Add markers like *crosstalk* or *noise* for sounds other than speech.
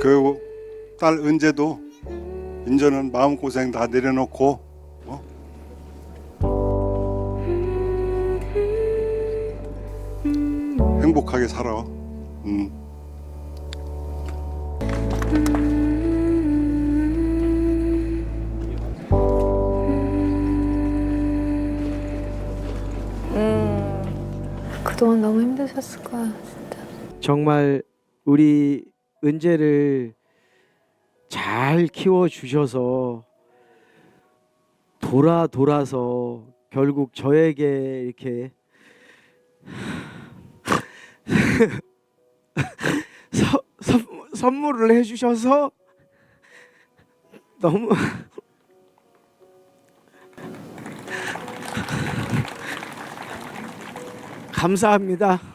그 딸 은재도 인제는 마음 고생 다 내려놓고 어? 행복하게 살아. 음. 그동안 너무 힘드셨을 거야 진짜. 정말 우리 은재를 잘 키워 주셔서 돌아 돌아서 결국 저에게 이렇게 *laughs* 서, 선, 선물을 해주셔서 너무 *laughs* 감사합니다.